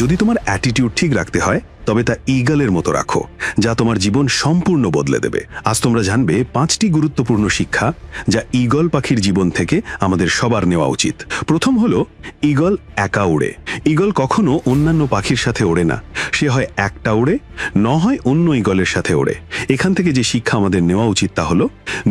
যদি তোমার অ্যাটিটিউড ঠিক রাখতে হয়, তবে তা ইগলের মতো রাখো, যা তোমার জীবন সম্পূর্ণ বদলে দেবে। আজ তোমরা জানবে পাঁচটি গুরুত্বপূর্ণ শিক্ষা, যা ইগল পাখির জীবন থেকে আমাদের সবার নেওয়া উচিত। প্রথম হলো ইগল একা উড়ে ইগল কখনো অন্যান্য পাখির সাথে ওড়ে না। সে হয় একটা উড়ে ন হয় অন্য ইগলের সাথে ওড়ে। এখান থেকে যে শিক্ষা আমাদের নেওয়া উচিত তা হলো,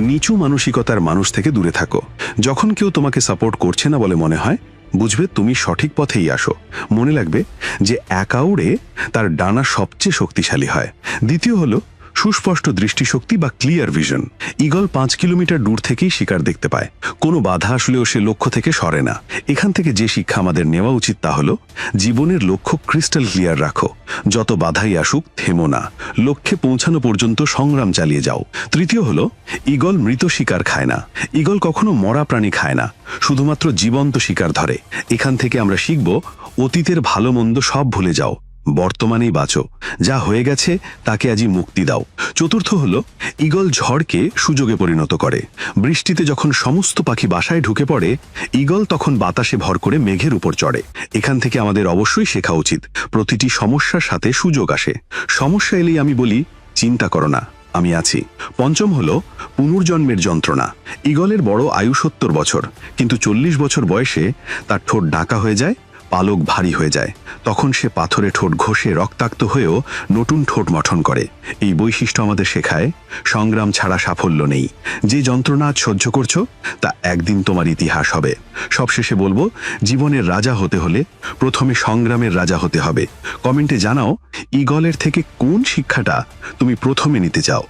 নিচু মানসিকতার মানুষ থেকে দূরে থাকো। যখন কেউ তোমাকে সাপোর্ট করছে না বলে মনে হয় বুঝবে তুমি সঠিক পথেই আসো। মনে লাগবে যে একাউড়ে তার ডানা সবচেয়ে শক্তিশালী হয়। দ্বিতীয় হলো সুস্পষ্ট দৃষ্টিশক্তি বা ক্লিয়ার ভিশন। ইগল পাঁচ কিলোমিটার দূর থেকেই শিকার দেখতে পায়। কোনো বাধা আসলেও সে লক্ষ্য থেকে সরে না। এখান থেকে যে শিক্ষা আমাদের নেওয়া উচিত তা হল, জীবনের লক্ষ্য ক্রিস্টাল ক্লিয়ার রাখো। যত বাধাই আসুক, থেমো না। লক্ষ্যে পৌঁছানো পর্যন্ত সংগ্রাম চালিয়ে যাও। তৃতীয় হলো ইগল মৃত শিকার খায় না। ইগল কখনো মরা প্রাণী খায় না। শুধুমাত্র জীবন্ত শিকার ধরে। এখান থেকে আমরা শিখব, অতীতের ভালো মন্দ সব ভুলে যাও। বর্তমানেই বাঁচো। যা হয়ে গেছে, তাকে আজই মুক্তি দাও। চতুর্থ হল ইগল ঝড়কে সুযোগে পরিণত করে। বৃষ্টিতে যখন সমস্ত পাখি বাসায় ঢুকে পড়ে ইগল তখন বাতাসে ভর করে মেঘের উপর চড়ে। এখান থেকে আমাদের অবশ্যই শেখা উচিত, প্রতিটি সমস্যার সাথে সুযোগ আসে। সমস্যা এলেই আমি বলি, চিন্তা করো না, আমি আছি। পঞ্চম হল, পুনর্জন্মের যন্ত্রণা। ইগলের বড় আয়ু সত্তর বছর, কিন্তু চল্লিশ বছর বয়সে তার ঠোঁট ডাকা হয়ে যায় পালক ভারী হয়ে যায়। তখন সে পাথরে ঠোঁট ঘষে রক্তাক্ত হয়েও নতুন ঠোঁট মঠন করে। এই বৈশিষ্ট্য আমাদের শেখায়, সংগ্রাম ছাড়া সাফল্য নেই। যে যন্ত্রণা সহ্য করছ, তা একদিন তোমার ইতিহাস হবে। সবশেষে বলব, জীবনের রাজা হতে হলে প্রথমে সংগ্রামের রাজা হতে হবে। কমেন্টে জানাও ইগলের থেকে কোন শিক্ষাটা তুমি প্রথমে নিতে চাও?